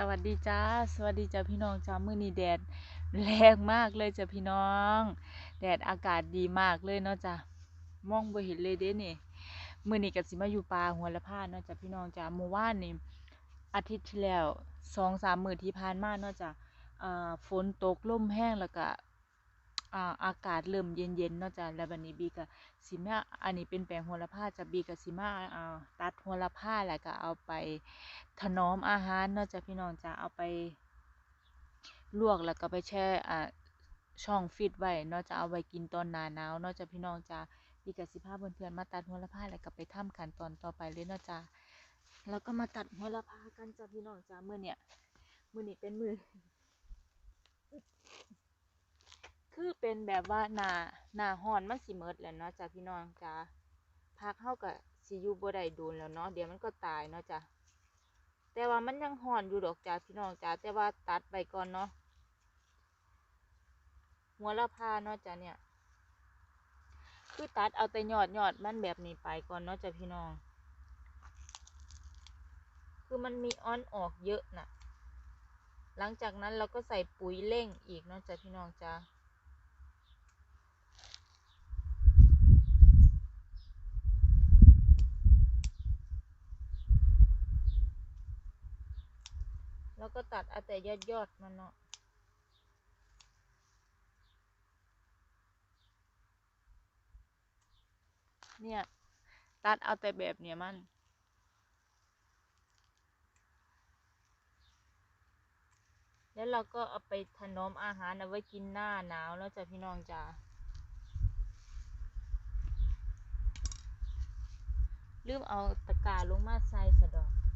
สวัสดีจ้า สวัสดีจ้าพี่น้องจ้ามื้อนี้แดดแรงมากเลยจ้าพี่น้อง แดดอากาศดีมากเลยเนาะจ้ามองบ่เห็นเลยเด้นี่มื้อนี้กับสิมาอยู่ปลาหัวละพาเนาะจ้าพี่น้องจ้าเมื่อวานนี่อาทิตย์ที่แล้วสองสามมื้อที่ผ่านมาเนาะจ้ะอ่าฝนตกลมแห้งแล้วก็ อ่าอากาศเริ่มเย็นๆเนาะจ้ะแล้วบัดนี้บีก็สิมาอันนี้เป็นแปลงโหระพาจะบีก็สิมาอ่าตัดโหระพาแล้วก็เอาไปถนอมอาหารเนาะจ้ะพี่น้องจ้ะเอาไปลวกแล้วก็ไปแช่อ่าช่องฟรีซไว้เนาะจะเอาไว้กินตอนหนาหนาวเนาะจ้ะพี่น้องจ้ะพี่ก็สิพาเพื่อนๆมาตัดโหระพาแล้วก็ไปทำขั้นตอนต่อไปเลยเนาะจ้ะแล้วก็มาตัดโหระพากันจ้ะพี่น้องจ้ะมื้อเนี้ยมื้อนี้เป็นมือ คือเป็นแบบว่าหนาหนาร้อนมันสิหมดแล้วเนาะจ้ะพี่น้องจ้ะผักเฮาก็สิอยู่บ่ได้โดนแล้วเนาะเดี๋ยวมันก็ตายเนาะจ้ะแต่ว่ามันยังห่อนอยู่ดอกจ้าพี่น้องจ้าแต่ว่าตัดไปก่อนเนาะหัวละพาเนาะจ้าเนี่ย คือตัดเอาแต่ยอดยอดมันแบบนี้ไปก่อนเนาะจ้าพี่น้อง คือมันมีอ้อนออกเยอะน่ะหลังจากนั้นเราก็ใส่ปุ๋ยเร่งอีกเนาะจ้าพี่น้องจ้า แล้วก็ตัดเอาแต่ยอดยอดมันเนาะเนี่ย ตัดเอาแต่แบบเนี้ยมัน แล้วเราก็เอาไปถนอมอาหารเอาไว้กินหน้าหนาวแล้วจ้ะพี่น้องจ้าลืมเอาตะกร้าลงมาใส่สะดอก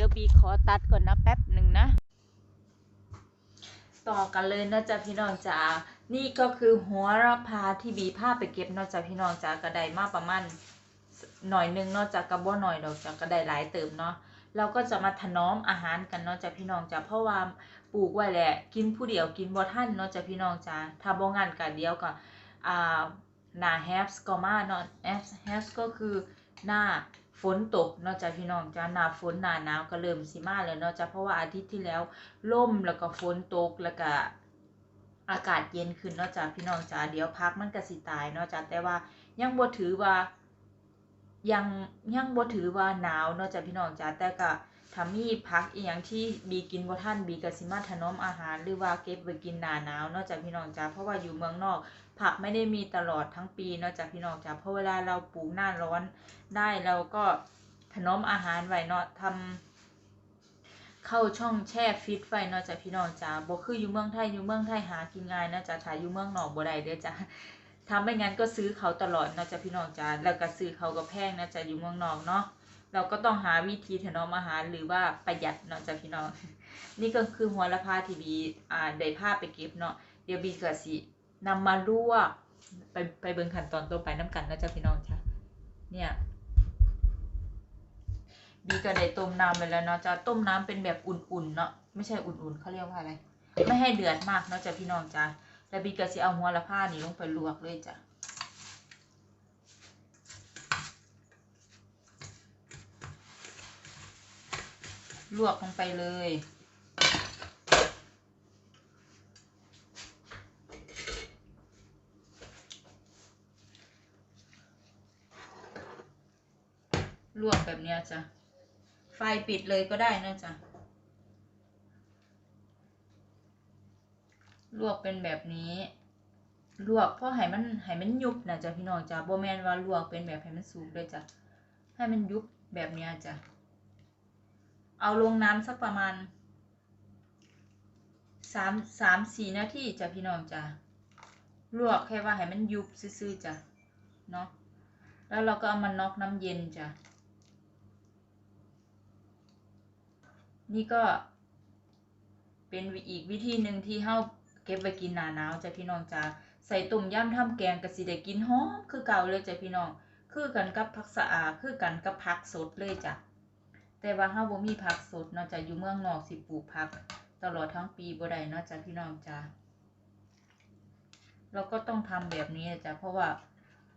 ดี๋ยวบีขอตัดก่อนนะแป๊บหนึ่งนะ ต่อกันเลยนะจ๊ะพี่น้องจ๋านี่ก็คือหัวระพาที่บีผ้าไปเก็บนาะจ๊ะพี่น้องจ๋ากระไดมาประมาณหน่อยหนึงนาะจ๊ะกระบ่หน่อยดอกจ๊ะกระไดหลายเติมเนาะเราก็จะมาถนอมอาหารกันเนาะจ๊ะพี่น้องจ๋าเพราะว่าปลูกไว้แหละ กินผู้เดียวกินบ่ทันเนาะจ๊ะพี่น้องจ๋าถ้าบ่งั้นก็เดียวก็อ่าหน้าแฮปส์ก็มาเนาะแฮปส์แฮปส์ก็คือหน้า ฝนตกเนาะจ๊ะพี่น้องจ๋าหน้าฝนหน้าหนาวก็เริ่มสิมาแล้วเนาะจ๊ะเพราะว่าอาทิตย์ที่แล้วล่มแล้วก็ฝนตกแล้วก็อากาศเย็นขึ้นเนาะจ้ะพี่น้องจ้าเดี๋ยวพักมันก็สิตายเนาะจ้ะแต่ว่ายังบ่ถือว่า ยังยังบ่ถือว่าหนาวเนาะจ้ะพี่น้องจ้าแต่ก็ถ้ามีพักอีหยังที่บีกินบ่ทันบีก็สิมาถนอมอาหาร หรือว่าเก็บไว้กินหน้าหนาวเนาะจ้ะพี่น้องจ้าเพราะว่าอยู่เมืองนอก ผักไม่ได้มีตลอดทั้งปีเนาะจ้ะพี่น้องจ้าเพราะเวลาเราปลูกหน้าร้อนได้เราก็ถนอมอาหารไว้เนาะทำเข้าช่องแช่ฟิตไว้เนาะจ้ะพี่น้องจ้าบ่คืออยู่เมืองไทยอยู่เมืองไทยหากินง่ายเนาะจ้ะถ้าอยู่เมืองนอกบ่ได้เด้อจ้ะถ้าไม่งั้นก็ซื้อเขาตลอดเนาะจ้ะพี่น้องจ้าแล้วก็ซื้อเขาก็แพงนะจ้ะอยู่เมืองนอกเนาะ เราก็ต้องหาวิธีถนอมอาหารหรือว่าประหยัดเนาะจ้ะพี่น้อง นี่ก็คือหัวละพาที่บีอ่าได้พาไปเก็บเนาะ เดี๋ยวบีก็สิ นำมาลวก ไปไปเบิ่งขั้นตอนต่อไปนํกันนะจ้ะพี่น้องจ้ะเนี่ยบีก็ได้ต้มน้ำไปแล้วเนาะจะต้มน้ำเป็นแบบอุ่นๆเนาะไม่ใช่อุ่นๆเขาเรียกว่าอะไร ไม่ให้เดือดมากเนาะจ้ะพี่น้องจ้ะแล้วบีก็สิเอาหัวละผ้านี่ลงไปลวกเลยจ้ะลวกลงไปเลย ลวกแบบเนี้ยจ้ะ ไฟปิดเลยก็ได้นะจ๊ะลวกเป็นแบบนี้ ลวกเพราะให้มันให้มันยุบนะจ๊ะพี่น้องจ้ะโบแมนว่าลวกเป็นแบบให้มันสุกเลยจ้ะ ให้มันยุบแบบเนี้ยจ้ะ เอาลงน้ำสักประมาณสามสามสี่นาทีจ้ะพี่น้องจ้ะ ลวกแค่ว่าให้มันยุบซื่อๆจ้ะ เนาะแล้วเราก็เอามันน็อกน้ำเย็นจ้ะ นี่ก็ เป็นอีกวิธีหนึ่งที่เฮาเก็บไว้กินหน้าหนาวจ้ะพี่น้องจ้าใส่ต้มยำทำแกงก็สิได้กินหอมคือเก่าเลยจ้ะพี่น้อง คือกันกับผักสะอาคือกันกับผักสดเลยจ้ะแต่ว่าเฮาบ่มีผักสดเนาะจ้ะอยู่เมืองนอกสิปลูกผัก ตลอดทั้งปีบ่ได้เนาะจ้ะพี่น้องจ้าเราก็ต้องทำแบบนี้จ้ะเพราะว่า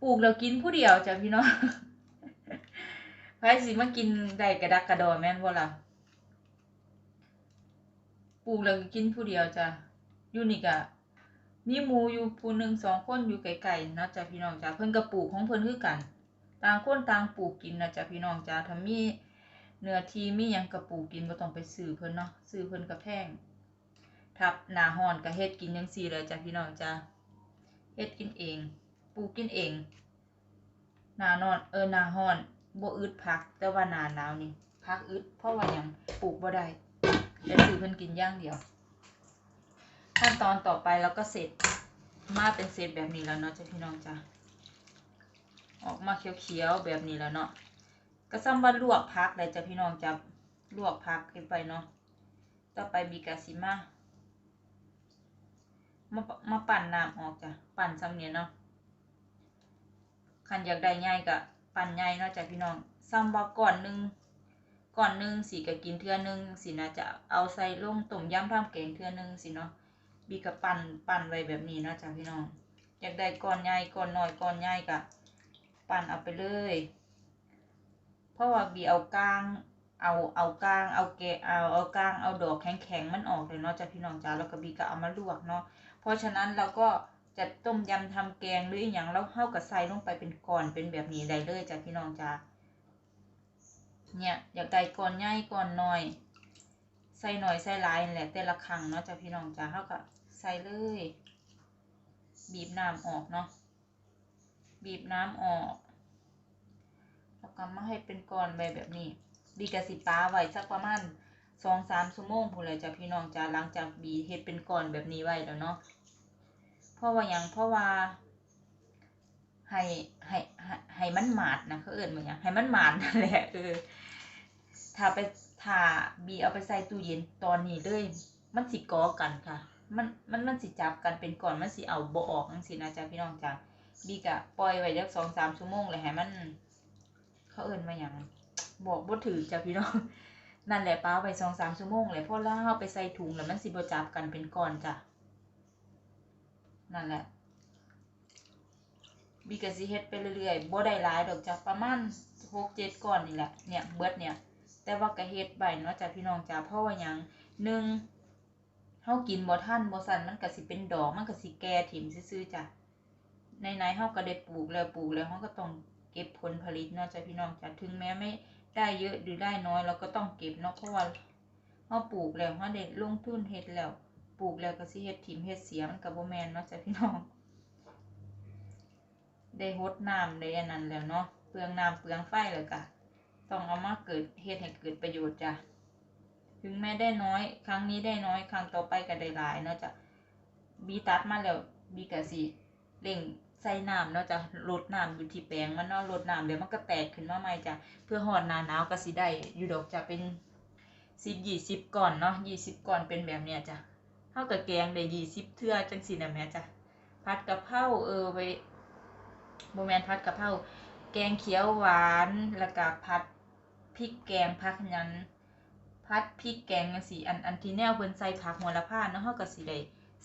ปลูกแล้วกินผู้เดียวจ้ะพี่น้องไผสิมากินได้กระดักกระดอแม่นบ่ล่ะ ลูกแล้วก็กินผู้เดียวจ้ะอยู่นี่ก็มีหมูอยู่ผู้หนึ่งสองคนอยู่ไกลๆนาะจ้ะพี่น้องจ้ะเพิ่นก็ปลูกของเพิ่นคือกัน ต่างคนต่างปลูกกินนะจ้ะพี่น้องจ้ะถ้ามีเนื้อทีมียังก็ปลูกกินบ่ต้องไปซื้อเพิ่นเนาะซื้อเพิ่นก็แพงทับหนาร้อนก็เฮ็ดกินจังซี่เลยจ้ะพี่น้องจ้ะเฮ็ดกินเอง ปลูกกินเองหนานอนเออหนาร้อนบ่อึดผักแต่ว่าหนาหนาวนี่ผักอึดเพราะว่ายังปลูกบ่ได้ แต่ซื้อเพิ่นกินย่างเดียว ขั้นตอนต่อไปแล้วก็เสร็จมาเป็นเสร็จแบบนี้แล้วเนาะจ้ะพี่น้องจ้ะออกมาเขียวๆแบบนี้แล้วเนาะก็ซ้ำว่าลวกพักเลยจ้ะพี่น้องจะลวกพักขึ้นไปเนาะต่อไปมีกาซิมามามาปั่นน้ำออกจ้ะปั่นซ้ำเนี่ยเนาะคันอยากได้ง่ายก็ปั่นง่ายเนาะจ้ะพี่น้องซ้ำว่าก่อนหนึง ก่อนหนึงสีก็กินเทื่อหนึงสินะจะเอาใส่ลงต้มยำทำแกงเทื่อหนึงสิเนาะบีก็ปั่นปั่นไว้แบบนี้เนาะจ้ะพี่น้องอยากได้ก้อนใหญ่ก้อนน้อยก้อนใหญ่ก็ปั่นเอาไปเลย เพราะว่าบีเอากลางเอาเอากลางเอาแกเอาเอากลางเอาดอกแข็งๆมันออกเลยเนาะจ้ะพี่น้องจ้าแล้วก็บีก็เอามาลวกเนาะเพราะฉะนั้นเราก็จะต้มยำทำแกงหรืออย่างแล้วเข้ากับใส่ลงไปเป็นก้อนเป็นแบบนี้ได้เลยจ้ะพี่น้องจ้า เนี่ยอยากได้ก้อนใหญ่ก้อนหน้อย ใส่หน่อยใส่หลายแหละแต่ละครั้งเนาะจ้ะพี่น้องจ้าเข้ากับใส่เลย บีบน้ำออกเนาะบีบน้ำออกแล้วก็มาให้เป็นก้อนไปแบบนี้ บีกะสิป้าไว้สักประมาณสองสามชั่วโมงพูนเลยจ้ะพี่น้องจ้ะหลังจากบีเฮ็ดเป็นก้อนแบบนี้ไว้แล้วเนาะเพราะว่าหยังเพราะว่า ให้ให้ให้มันหมาดนะเขาเอิ่นมาหยังให้มันหมาดนั่นแหละเออถ้าไปถ้าบีเอาไปใส่ตู้เย็นตอนนี้เลยมันสิกอกันค่ะ มันมันมันสิจับกันเป็นก้อนมันสิเอาบ่ออกจังซี่นะจ้ะพี่น้องจ้ะบีกะปล่อยไว้จักสองสามชั่วโมงเลยให้มัน เขาเอินมาอย่างบอกบ่ถือจ้ะพี่น้องนั่นแหละป้าไว้สองสามชั่วโมงเลยเพราะแล้วเอาไปใส่ถุงแล้วมันสิบ่จับกันเป็นก้อนจ้ะนั่นแหละ บีกสิเฮ็ดไปเรื่อยๆบ่ได้หลายดอกจ้ะประมาณหกเจ็ดก้อนนี่แหละเนี่ยเบิดเนี่ย แต่ว่าก็เฮ็ดไว้เนาะจ้ะพี่น้องจ้ะเพราะว่าหยังหนึ่งเฮากินบ่ทันบ่ซันมันก็สิเป็นดอกมันก็สิแก่ถิ่มซื่อๆจ้ะในในๆเฮาก็ได้ปลูกแล้วปลูกแล้วเฮาก็ต้องเก็บผลผลิตเนาะจ้ะพี่น้องจ้ะถึงแม้ไม่ได้เยอะหรือได้น้อยเราก็ต้องเก็บเนาะเพราะว่าเฮาปลูกแล้วเฮาได้ลงทุนเฮ็ดแล้วปลูกแล้วก็สิเฮ็ดถิ่มเฮ็ดเสียมันก็บ่แม่นเนาะจ้ะพี่น้อง ได้รดน้ำได้อันนั้นแล้วเนาะเปลืองน้ำเปลืองไฟแล้วก็ต้องเอามาเกิดเฮ็ดให้เกิดประโยชน์จ้ะถึงแม้ได้น้อย ครั้งนี้ได้น้อย ครั้งต่อไปก็ได้หลายเนาะจ้ะบีตัดมาแล้วบีก็สิเร่งใส่น้ำเนาะจะลดน้ำอยู่ที่แปลงมันเนาะลดน้ำเดี๋ยวมันก็แตกขึ้นมาใหม่จ้ะเพื่อหอดนาหนาวก็สิได้อยู่ดอกจะเป็นสิบยี่สิบก่อนเนาะยี่สิบก่อนเป็นแบบเนี้ยจ้ะเท่ากับแกงได้ยี่สิบเทื่อจังสินะแม่จ้ะผัดกะเพราเออไว้ โมแมนผัดกะเพราแกงเขียวหวานแล้วก็ผัดพริกแกงผักหยันผัดพริกแกงจังซี่อันอันที่แนวเพิ่นใส่ผักโหระพาเนาะเฮาก็สิได้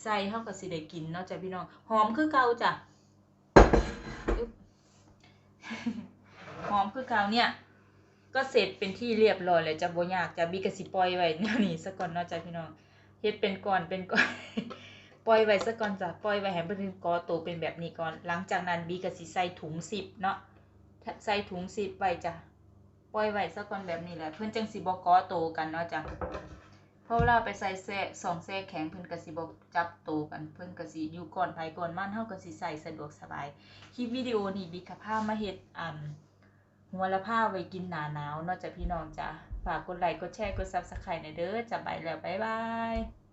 ใส่เท่ากับสิได้กินเนาะจ้ะพี่น้องหอมคือเก่าจ้ะหอมคือเก่าเนี่ย ก็เสร็จเป็นที่เรียบร้อยแล้วจะบ่ยากจะบีกสิปล่อยไว้แนวนี้ซะก่อนเนาะจ้ะพี่น้องเฮ็ดเป็นก้อนเป็นก้อน ปล่อยไว้ซะก่อนจ้ะปล่อยไว้ให้มันก่อโตเป็นแบบนี้ก่อน หลังจากนั้นบีก็สิใส่ถุงซิปเนาะใส่ถุงซิปไว้จ้ะปล่อยไว้ซะก่อนแบบนี้แหละเพิ่นจังสิบ่ก่อโตกันเนาะจ้ะพราะเวลาไปใส่แซ่สองแซ่แข็งเพิ่นก็สิบ่จับโตกันเพิ่นก็สิอยู่ก่อนไผก่อนมั่นเฮาก็สิใส่สะดวกสบายคลิปวิดีโอนี้บิ๊กค่ะพามาเฮ็ดอันหัวละผ้าไว้กินหนาหนาวเนาะจ้ะพี่น้องจ้ะฝากกดไลค์กดแชร์กด Subscribe หน่อยเด้อจ้ะบายแล้วบ๊ายบาย